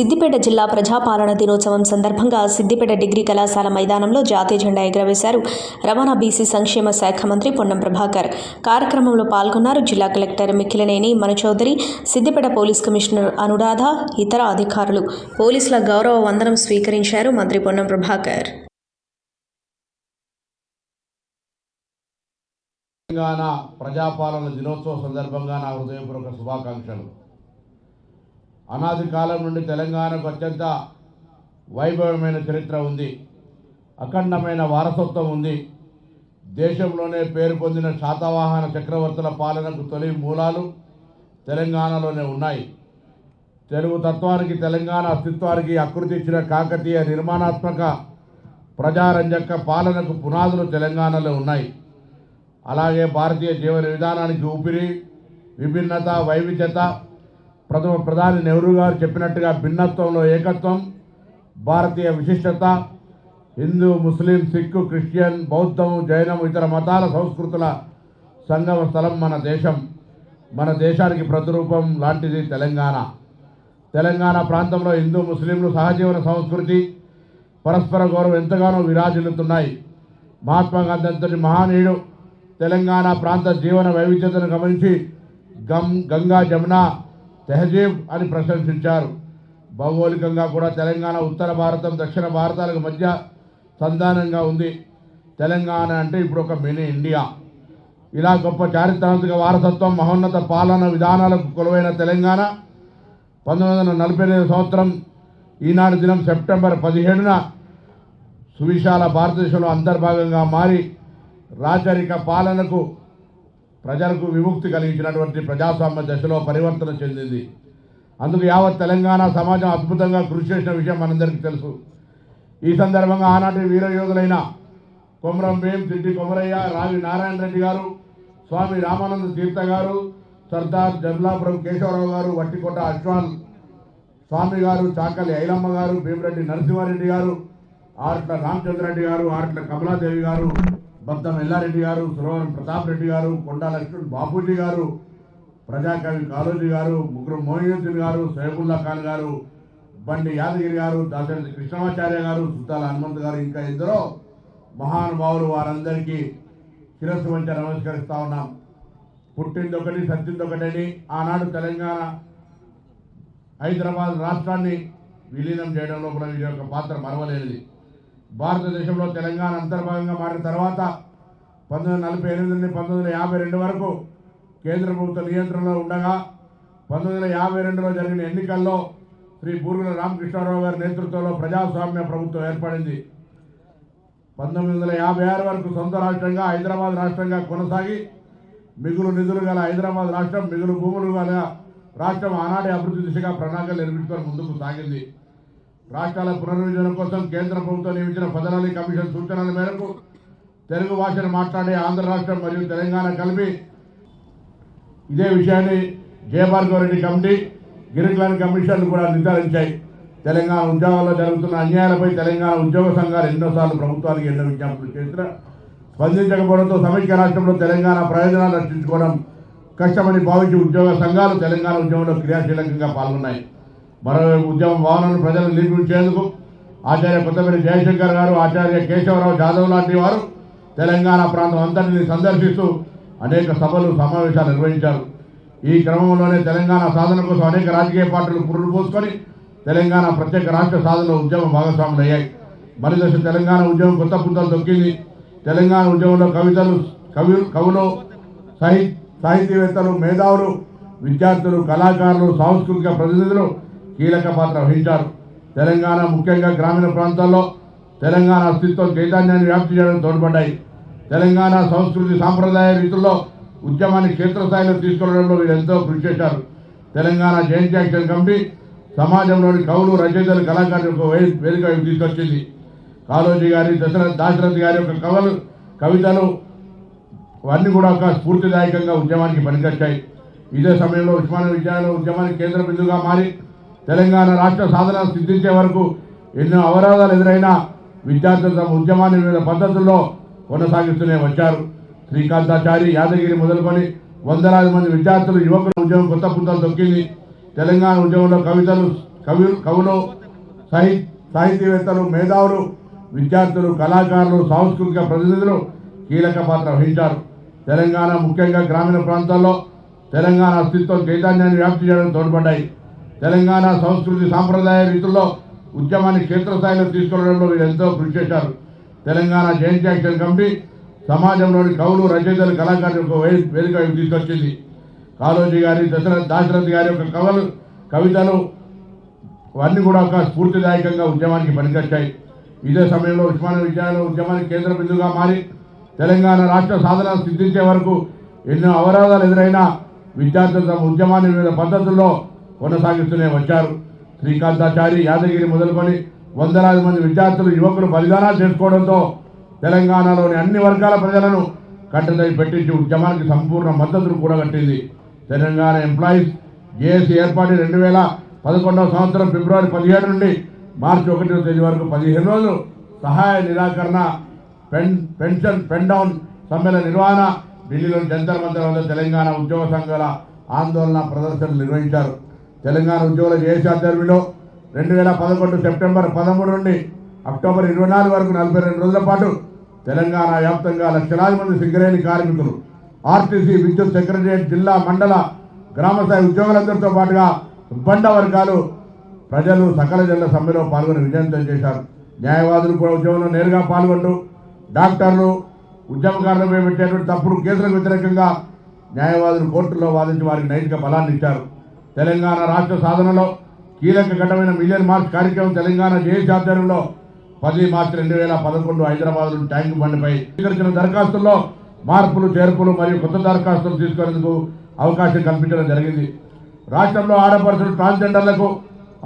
సిద్దిపేట జిల్లా ప్రజాపాలన దినోత్సవం సందర్భంగా సిద్దిపేట డిగ్రీ కళాశాల మైదానంలో జాతీయ జెండా ఎగురవేశారు రవాణా బీసీ సంక్షేమ శాఖ మంత్రి పొన్నం ప్రభాకర్. కార్యక్రమంలో పాల్గొన్నారు జిల్లా collector Mikkilineni Manu Chaudhary Siddipet police commissioner Anuradha ఇతర అధికారులు. పోలీసుల గౌరవ వందనం స్వీకరించారు మంత్రి పొన్నం ప్రభాకర్. తెలంగాణ ప్రజాపాలన దినోత్సవం సందర్భంగా నా హృదయపూర్వక శుభాకాంక్షలు. అనాది కాలం నుండి తెలంగాణకు అత్యంత వైభవమైన చరిత్ర ఉంది. అఖండమైన వారసత్వం ఉంది. దేశంలోనే పేరు పొందిన శాతవాహన చక్రవర్తుల పాలనకు తొలి మూలాలు తెలంగాణలోనే ఉన్నాయి. తెలుగు తత్వానికి తెలంగాణ అస్తిత్వానికి అకృతి ఇచ్చిన కాకతీయ నిర్మాణాత్మక ప్రజారంజక పాలనకు పునాదులు తెలంగాణలో ఉన్నాయి. అలాగే భారతీయ జీవన విధానానికి ఊపిరి విభిన్నత వైవిధ్యత ప్రథమ ప్రధాని నెహ్రూ గారు చెప్పినట్టుగా భిన్నత్వంలో ఏకత్వం భారతీయ విశిష్టత హిందూ ముస్లిం సిక్కు క్రిస్టియన్ బౌద్ధం జైనం ఇతర మతాల సంస్కృతుల సంగమ స్థలం మన దేశం. మన దేశానికి ప్రతిరూపం లాంటిది తెలంగాణ. తెలంగాణ ప్రాంతంలో హిందూ ముస్లింలు సహజీవన సంస్కృతి పరస్పర గౌరవం ఎంతగానో విరాజిల్లుతున్నాయి. మహాత్మా గాంధీ అంతటి మహానీయుడు తెలంగాణ ప్రాంత జీవన వైవిధ్యతను గమనించి గం గంగా జమున తెహజీబ్ అని ప్రశంసించారు. భౌగోళికంగా కూడా తెలంగాణ ఉత్తర భారతం దక్షిణ భారతాలకు మధ్య సంధానంగా ఉంది. తెలంగాణ అంటే ఇప్పుడు ఒక మినీ ఇండియా. ఇలా గొప్ప చారిత్రాత్మక వారసత్వం మహోన్నత పాలన విధానాలకు కొలువైన తెలంగాణ పంతొమ్మిది వందల నలభై సంవత్సరం ఈనాడు దినం సెప్టెంబర్ పదిహేడున సువిశాల భారతదేశంలో అంతర్భాగంగా మారి రాచరిక పాలనకు ప్రజలకు విముక్తి కలిగించినటువంటి ప్రజాస్వామ్య దశలో పరివర్తన చెందింది. అందుకు యావత్ తెలంగాణ సమాజం అద్భుతంగా కృషి చేసిన విషయం మనందరికీ తెలుసు. ఈ సందర్భంగా ఆనాటి వీరయోధులైన కొమరం భీం సిడ్డి కొమరయ్య రావి నారాయణ రెడ్డి గారు స్వామి రామానంద తీర్థ గారు సర్దార్ జమలాపురం కేశవరావు గారు వట్టికోట అశ్వాన్ స్వామి గారు చాకలి ఐలమ్మ గారు భీమరెడ్డి నరసింహారెడ్డి గారు ఆర్ట్ల రామచంద్రరెడ్డి గారు ఆర్ట్ల కమలాదేవి గారు బద్దం ఎల్లారెడ్డి గారు సురవరం ప్రతాప్ రెడ్డి గారు కొండా లక్ష్మణ్ బాపూజీ గారు ప్రజాకవి కాళోజీ గారు ముగ్గురు మోయినుద్దీన్ గారు సైఫుల్లా ఖాన్ గారు బండి యాదగిరి గారు దాసరి కృష్ణమాచార్య గారు సుతాల హనుమంత్ గారు ఇంకా ఎందరో మహానుభావులు వారందరికీ శిరస్సు వంచి నమస్కరిస్తా ఉన్నాం. పుట్టింది ఒకటి సత్తింది ఒకటని ఆనాడు తెలంగాణ హైదరాబాద్ రాష్ట్రాన్ని విలీనం చేయడంలో కూడా వీరి యొక్క పాత్ర మరవలేనిది. భారతదేశంలో తెలంగాణ అంతర్భాగంగా మారిన తర్వాత పంతొమ్మిది వందల నలభై ఎనిమిది నుండి పంతొమ్మిది వందల యాభై రెండు వరకు కేంద్ర ప్రభుత్వ నియంత్రణలో ఉండగా పంతొమ్మిది వందల యాభై రెండులో జరిగిన ఎన్నికల్లో శ్రీ బూరుగుల రామకృష్ణారావు గారి నేతృత్వంలో ప్రజాస్వామ్య ప్రభుత్వం ఏర్పడింది. పంతొమ్మిది వందల యాభై ఆరు వరకు సొంత రాష్ట్రంగా హైదరాబాద్ రాష్ట్రంగా కొనసాగి మిగులు నిధులు గల హైదరాబాద్ రాష్ట్రం మిగులు భూములు గల రాష్ట్రం ఆనాటి అభివృద్ధి దిశగా ప్రణాళికలు నిర్మించుకొని ముందుకు సాగింది. రాష్ట్రాల పునర్విభజన కోసం కేంద్ర ప్రభుత్వం నియమించిన ఫెడరల్ కమిషన్ సూచనల మేరకు తెలుగు భాషను మాట్లాడే ఆంధ్ర రాష్ట్రం మరియు తెలంగాణ కలిపి ఇదే విషయాన్ని జయభార్గవరెడ్డి కమిటీ గిరిజన కమిషన్లు కూడా నిర్ధారించాయి. తెలంగాణ ఉద్యోగాల్లో జరుగుతున్న అన్యాయాలపై తెలంగాణ ఉద్యోగ సంఘాలు ఎన్నోసార్లు ప్రభుత్వానికి ఎన్నో విజ్ఞాపనలు చేసిన స్పందించకపోవడంతో సమైక్య రాష్ట్రంలో తెలంగాణ ప్రయోజనాలు రక్షించుకోవడం కష్టమని భావించి ఉద్యోగ సంఘాలు తెలంగాణ ఉద్యమంలో క్రియాశీలకంగా పాల్గొన్నాయి. మరోవైపు ఉద్యమ భావనను ప్రజలను నిర్మించేందుకు ఆచార్య కొత్తపల్లి జయశంకర్ గారు ఆచార్య కేశవరావు జాదవ్ లాంటి వారు తెలంగాణ ప్రాంతం అంతటిని సందర్శిస్తూ అనేక సభలు సమావేశాలు నిర్వహించారు. ఈ క్రమంలోనే తెలంగాణ సాధన కోసం అనేక రాజకీయ పార్టీలు పురుడు పోసుకొని తెలంగాణ ప్రత్యేక రాష్ట్ర సాధనలో ఉద్యమం భాగస్వాములు అయ్యాయి. మరిదశ తెలంగాణ ఉద్యమం కొత్త పుంతలు తొక్కింది. తెలంగాణ ఉద్యమంలో కవితలు కవి కవులు సాహి మేధావులు విద్యార్థులు కళాకారులు సాంస్కృతిక ప్రతినిధులు కీలక పాత్ర వహించారు. తెలంగాణ ముఖ్యంగా గ్రామీణ ప్రాంతాల్లో తెలంగాణ అస్తిత్వం చైతన్యాన్ని వ్యాప్తి చేయడం తోడ్పడ్డాయి. తెలంగాణ సంస్కృతి సాంప్రదాయ రీతుల్లో ఉద్యమాన్ని క్షేత్రస్థాయిలో తీసుకెళ్ళడంలో వీరు ఎంతో కృషి చేశారు. తెలంగాణ జయంతి యాక్షన్ కమిటీ సమాజంలోని కవులు రచయితలు కళాకారులకు వేదిక తీసుకొచ్చింది. కాళోజీ గారి దశరథ్ దాశరథ్ గారి యొక్క కవలు కవితలు అవన్నీ కూడా ఒక స్ఫూర్తిదాయకంగా ఉద్యమానికి పనికొచ్చాయి. ఇదే సమయంలో ఉస్మానియా విద్యాలయ ఉద్యమానికి కేంద్ర బిందుగా మారి తెలంగాణ రాష్ట్ర సాధన సిద్ధించే వరకు ఎన్నో అవరోధాలు ఎదురైనా విద్యార్థులు తమ ఉద్యమాన్ని వివిధ పద్ధతుల్లో కొనసాగిస్తూనే వచ్చారు. శ్రీకాంతాచారి యాదగిరి మొదలుకొని వందలాది మంది విద్యార్థులు యువకుల ఉద్యమం కొత్త పుంతలు తొక్కింది. తెలంగాణ ఉద్యమంలో కవితలు కవి కవులు సాహి సాహితీవేత్తలు మేధావులు విద్యార్థులు కళాకారులు సాంస్కృతిక ప్రతినిధులు కీలక పాత్ర వహించారు. తెలంగాణ ముఖ్యంగా గ్రామీణ ప్రాంతాల్లో తెలంగాణ అస్తిత్వం చైతన్యాన్ని వ్యాప్తి చేయడం తోడ్పడ్డాయి. తెలంగాణ సంస్కృతి సాంప్రదాయ రీతుల్లో ఉద్యమాన్ని క్షేత్రస్థాయిలో తీసుకెళ్ళడంలో వీరు ఎంతో కృషి చేశారు. తెలంగాణ జయంతి యాక్షన్ కమిటీ సమాజంలోని కవులు రచయితలు కళాకారులకు వేదిక తీసుకొచ్చింది. కాళోజీ గారి దశరథ్ దాశరథ్ గారి యొక్క కవలు కవితలు అవన్నీ కూడా ఒక స్ఫూర్తిదాయకంగా ఉద్యమానికి పనికొచ్చాయి. ఇదే సమయంలో ఉస్మానియా విద్యాలయం ఉద్యమానికి కేంద్ర బిందుగా మారి తెలంగాణ రాష్ట్ర సాధన సిద్ధించే వరకు ఎన్నో అవరోధాలు ఎదురైనా విద్యార్థులు తమ ఉద్యమాన్ని వివిధ పద్ధతుల్లో కొనసాగిస్తూనే వచ్చారు. శ్రీకాంతాచారి యాదగిరి మొదలుకొని వందలాది మంది విద్యార్థులు యువకులు బలిదానాలు చేసుకోవడంతో తెలంగాణలోని అన్ని వర్గాల ప్రజలను కట్టదై పెట్టించి ఉద్యమానికి సంపూర్ణ మద్దతును కూడగట్టింది తెలంగాణ ఎంప్లాయీస్ జేఏసీ ఏర్పాటు రెండు వేల పదకొండవ సంవత్సరం ఫిబ్రవరి పదిహేడు నుండి మార్చి ఒకటో తేదీ వరకు పదిహేను రోజులు సహాయ నిరాకరణ పెన్ పెన్షన్ పెన్ డౌన్ సమ్మెల నిర్వహణ ఢిల్లీలోని జంతర్ మంతర్ వద్ద తెలంగాణ ఉద్యోగ సంఘాల ఆందోళన ప్రదర్శనలు నిర్వహించారు. తెలంగాణ ఉద్యోగుల జేఏసీ ఆధ్వర్యంలో రెండు వేల పదకొండు సెప్టెంబర్ పదమూడు నుండి అక్టోబర్ ఇరవై నాలుగు వరకు నలభై రెండు రోజుల పాటు తెలంగాణ వ్యాప్తంగా లక్షలాది మంది సింగరేణి కార్మికులు ఆర్టీసీ విద్యుత్ సెక్రటరియట్ జిల్లా మండల గ్రామ స్థాయి ఉద్యోగులందరితో పాటుగా బండ వర్గాలు ప్రజలు సకల జల్ల సమ్మెలో పాల్గొని విజయంతం చేశారు. న్యాయవాదులు కూడా ఉద్యమంలో నేరుగా పాల్గొంటూ డాక్టర్లు ఉద్యమకారులపై పెట్టేటువంటి తప్పుడు కేసులకు వ్యతిరేకంగా న్యాయవాదులు కోర్టుల్లో వాదించి వారికి నైతిక బలాన్ని ఇచ్చారు. తెలంగాణ రాష్ట్ర సాధనలో కీలక ఘటమైన మిలియన్ మార్చ్ కార్యక్రమం తెలంగాణ జేఏసీ ఆధ్వర్యంలో పది మార్చి రెండు వేల పదకొండు హైదరాబాద్ ట్యాంక్ బండిపై స్వీకరించిన దరఖాస్తుల్లో మార్పులు చేర్పులు మరియు కొత్త దరఖాస్తులు తీసుకునేందుకు అవకాశం కల్పించడం జరిగింది. రాష్ట్రంలో ఆడపడుతున్న ట్రాన్స్జెండర్లకు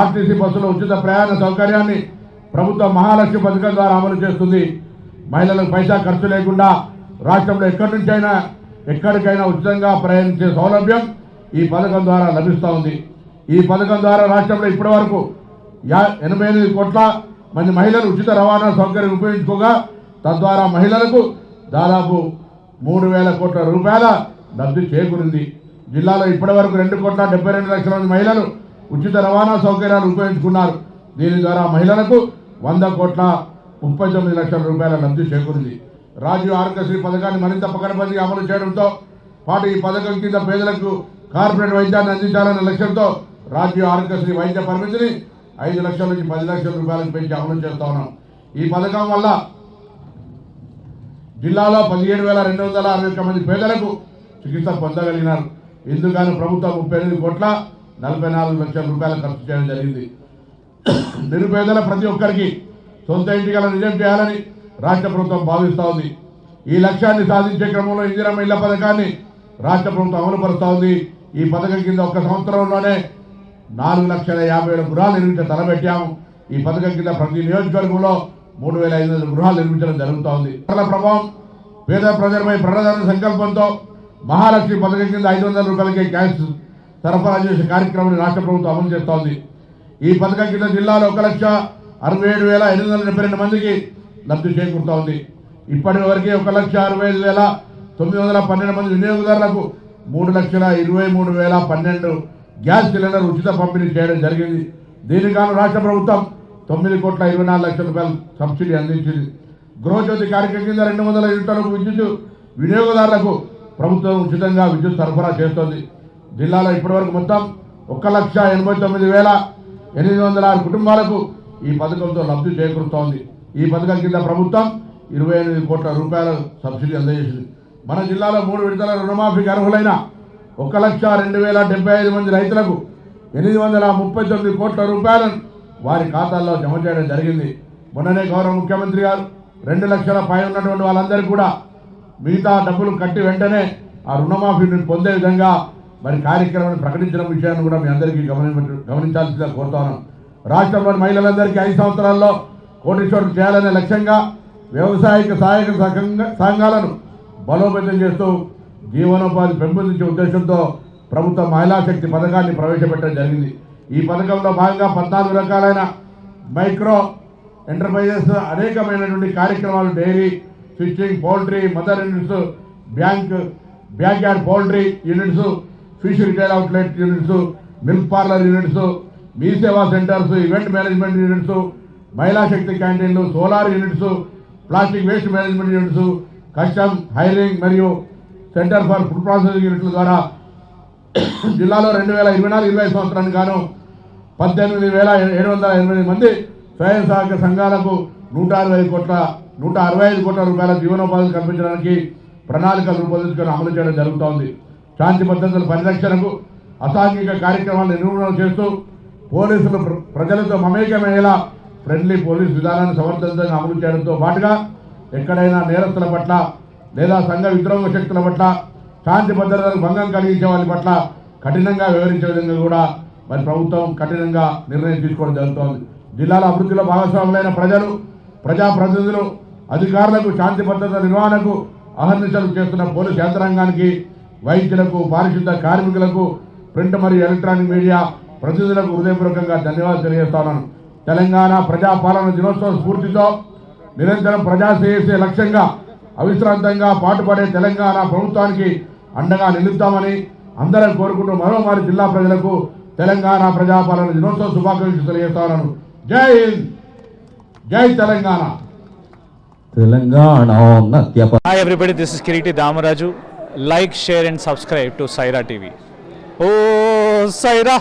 ఆర్టీసీ బస్సులో ఉచిత ప్రయాణ సౌకర్యాన్ని ప్రభుత్వ మహాలక్ష్మి పథకం ద్వారా అమలు చేస్తుంది. మహిళలకు పైసా ఖర్చు లేకుండా రాష్ట్రంలో ఎక్కడి నుంచైనా ఎక్కడికైనా ఉచితంగా ప్రయాణించే సౌలభ్యం ఈ పథకం ద్వారా లభిస్తూ ఉంది. ఈ పథకం ద్వారా రాష్ట్రంలో ఇప్పటి వరకు యా ఎనభై ఎనిమిది కోట్ల మంది మహిళలు ఉచిత రవాణా సౌకర్యం ఉపయోగించుకోగా తద్వారా మహిళలకు దాదాపు మూడు వేల కోట్ల రూపాయల లబ్ధి చేకూరింది. జిల్లాలో ఇప్పటి వరకు రెండు కోట్ల డెబ్బై రెండు లక్షల మంది మహిళలు ఉచిత రవాణా సౌకర్యాలు ఉపయోగించుకున్నారు. దీని ద్వారా మహిళలకు వంద కోట్ల ముప్పై తొమ్మిది లక్షల రూపాయల లబ్ధి చేకూరింది. రాజీవ్ ఆరోగ్యశ్రీ పథకాన్ని మరింత పకడబందీగా అమలు చేయడంతో పాటు ఈ పథకం కింద పేదలకు కార్పొరేట్ వైద్యాన్ని అందించాలనే లక్ష్యంతో రాజీవ్ ఆరోగ్యశ్రీ వైద్య పరిమితిని ఐదు లక్షల నుంచి పది లక్షల రూపాయలకు పెంచి అమలు చేస్తా ఉన్నాం. ఈ పథకం వల్ల జిల్లాలో పదిహేడు వేల రెండు వందల అరవై ఒక్క మంది పేదలకు చికిత్స పొందగలిగినారు. ఇందుకని ప్రభుత్వం ముప్పై ఎనిమిది కోట్ల నలభై నాలుగు లక్షల రూపాయలు ఖర్చు చేయడం జరిగింది. నిరుపేదల ప్రతి ఒక్కరికి సొంత ఇంటి గల నిజం చేయాలని రాష్ట్ర ప్రభుత్వం భావిస్తూ ఉంది. ఈ లక్ష్యాన్ని సాధించే క్రమంలో ఇందిరమ్మ ఇళ్ళ పథకాన్ని రాష్ట్ర ప్రభుత్వం అమలుపరుస్తూ ఉంది. ఈ పథకం కింద ఒక్క సంవత్సరంలోనే నాలుగు లక్షల యాభై ఏడు గృహాలు నిర్మించ తలబెట్టాము ఈ పథకం కింద ప్రతి నియోజకవర్గంలో మూడు వేల ఐదు వందల గృహాలు నిర్మించడం జరుగుతోంది. ప్రభావం పేద ప్రజలపై ప్రజల సంకల్పంతో మహాలక్ష్మి పథకం కింద ఐదు వందల రూపాయలకే గ్యాస్ సరఫరా చేసే కార్యక్రమాన్ని రాష్ట్ర ప్రభుత్వం అమలు చేస్తోంది. ఈ పథకం కింద జిల్లాలో ఒక లక్ష అరవై ఏడు వేల ఎనిమిది వందల డెబ్బై రెండు మందికి లబ్ధి చేకూరుతోంది. ఇప్పటి వరకే ఒక లక్ష అరవై ఐదు వేల తొమ్మిది వందల పన్నెండు మంది వినియోగదారులకు మూడు లక్షల ఇరవై మూడు వేల పన్నెండు గ్యాస్ సిలిండర్ ఉచిత పంపిణీ చేయడం జరిగింది. దీనికి గాను రాష్ట్ర ప్రభుత్వం తొమ్మిది కోట్ల ఇరవై నాలుగు లక్షల రూపాయలు సబ్సిడీ అందించింది. గృహజ్యోతి కార్యక్రమం కింద రెండు వందల యూనిట్లకు విద్యుత్ వినియోగదారులకు ప్రభుత్వం ఉచితంగా విద్యుత్ సరఫరా చేస్తోంది. జిల్లాలో ఇప్పటివరకు మొత్తం ఒక లక్ష ఎనభై తొమ్మిది వేల ఎనిమిది వందల ఆరు కుటుంబాలకు ఈ పథకంతో లబ్ధి చేకూరుతోంది. ఈ పథకం కింద ప్రభుత్వం ఇరవై ఎనిమిది కోట్ల రూపాయల సబ్సిడీ అందజేసింది. మన జిల్లాలో మూడు విడతల రుణమాఫీకి అర్హులైన ఒక లక్ష రెండు వేల డెబ్బై ఐదు మంది రైతులకు ఎనిమిది వందల ముప్పై తొమ్మిది కోట్ల రూపాయలను వారి ఖాతాల్లో జమ చేయడం జరిగింది. మొన్ననే గౌరవ ముఖ్యమంత్రి గారు రెండు లక్షల పై ఉన్నటువంటి వాళ్ళందరికీ కూడా మిగతా డబ్బులు కట్టి వెంటనే ఆ రుణమాఫీని పొందే విధంగా మరి కార్యక్రమాన్ని ప్రకటించిన విషయాన్ని కూడా మీ అందరికీ గమని గమనించాల్సిందిగా కోరుతాను రాష్ట్రంలోని మహిళలందరికీ ఐదు సంవత్సరాల్లో కోటీశ్వరులు చేయాలనే లక్ష్యంగా వ్యవసాయక సహాయక సంఘాలను బలోపేతం చేస్తూ జీవనోపాధి పెంపొందించే ఉద్దేశంతో ప్రభుత్వ మహిళా శక్తి పథకాన్ని ప్రవేశపెట్టడం జరిగింది. ఈ పథకంలో భాగంగా పద్నాలుగు రకాలైన మైక్రో ఎంటర్ప్రైజెస్ అనేకమైనటువంటి కార్యక్రమాలు dairy fishing poultry mother units bank back yard poultry units fish retail outlet units milk parlour units Mee Seva centres event management units మహిళా శక్తి క్యాంటీన్లు solar units plastic waste management units custom hiring మరియు centre for food processing యూనిట్ల ద్వారా జిల్లాలో రెండు వేల ఇరవై నాలుగు ఇరవై సంవత్సరానికి గాను పద్దెనిమిది వేల ఏడు వందల ఎనిమిది మంది స్వయం సహాయక సంఘాలకు నూట అరవై కోట్ల నూట అరవై ఐదు కోట్ల రూపాయల జీవనోపాధి కల్పించడానికి ప్రణాళికలు రూపొందించుకొని అమలు చేయడం జరుగుతోంది. శాంతి భద్రతల పరిరక్షణకు అసాంఘిక కార్యక్రమాలను నిర్మూలన చేస్తూ పోలీసులు ప్ర- ప్రజలతో మమేకమయ్యేలా ఫ్రెండ్లీ పోలీస్ విధానాన్ని సమర్థవంతంగా అమలు చేయడంతో పాటుగా ఎక్కడైనా నేరస్తుల పట్ల లేదా సంఘ విద్రోహ శక్తుల పట్ల శాంతి భద్రతలకు భంగం కలిగించే వారి పట్ల కఠినంగా వివరించే విధంగా కూడా మరి ప్రభుత్వం కఠినంగా నిర్ణయం తీసుకోవడం జరుగుతోంది. జిల్లాల అభివృద్ధిలో భాగస్వాములైన ప్రజలు ప్రజాప్రతినిధులు అధికారులకు శాంతి భద్రత నిర్వహణకు అహర్నిశలు చేస్తున్న పోలీసు యంత్రాంగానికి వైద్యులకు పారిశుద్ధ కార్మికులకు ప్రింట్ మరియు ఎలక్ట్రానిక్ మీడియా ప్రతినిధులకు హృదయపూర్వకంగా ధన్యవాదాలు తెలియజేస్తున్నాను తెలంగాణ ప్రజాపాలన దినోత్సవ స్ఫూర్తితో నిరంతరం ప్రజాశ్రేయసే లక్ష్యంగా అవిశ్రాంతంగా పాటుపడే తెలంగాణ ప్రభుత్వానికి అండగా నిలుద్దామని అందరం కోరుకుంటూ మరోమారి జిల్లా ప్రజలకు తెలంగాణ ప్రజాపాలన దినోత్సవ శుభాకాంక్షలు తెలియజేస్తా ఉన్నాను జై హింద్ జై Telangana Telangana Hi everybody, this is Kiriti Damaraju. Like, share and subscribe to Saira TV. Oh, Saira!